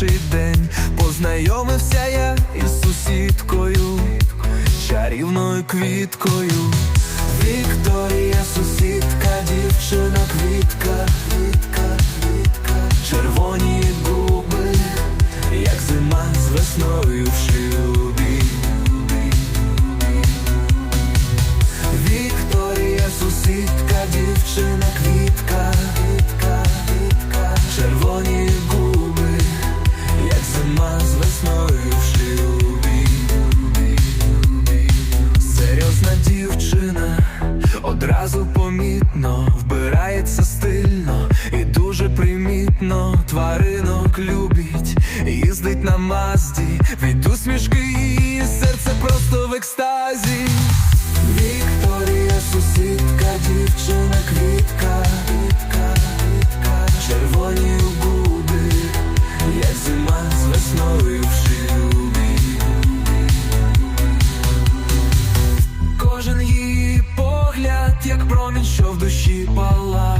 перший день. Познайомився я із сусідкою, чарівною квіткою. Вікторія, сусідка, дівчина, квітка, квітка, квітка, червоні губи, як зима з весною в помітно, вбирається стильно і дуже примітно. Тваринок любить, їздить на мазді, від усмішки її серце просто в екстазі. Вікторія, сусідка, дівчина, квітка, що в душі пала.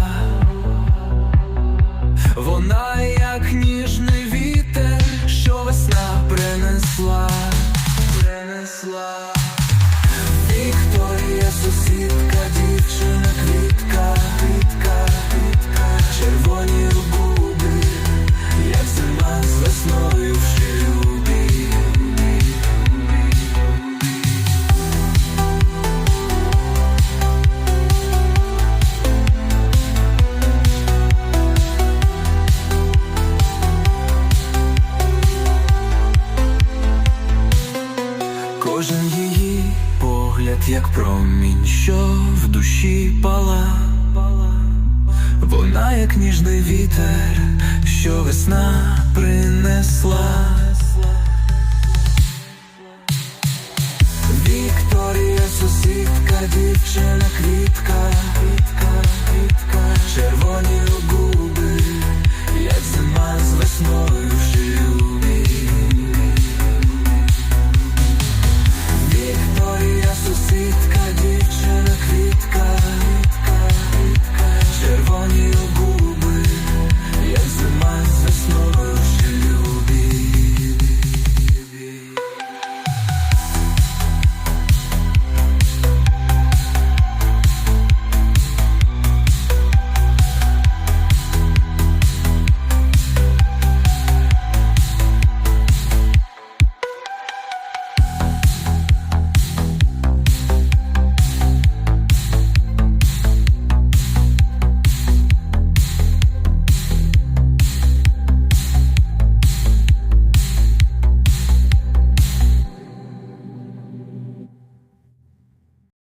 Вона як ніжний вітер, що весна принесла, принесла. Вікторія, сусідка, дівчина, квітка, квітка, як промінь, що в душі пала, вона, як ніжний вітер, що весна принесла. Вікторія, сусідка, дівчина, квітка, квітка, квітка.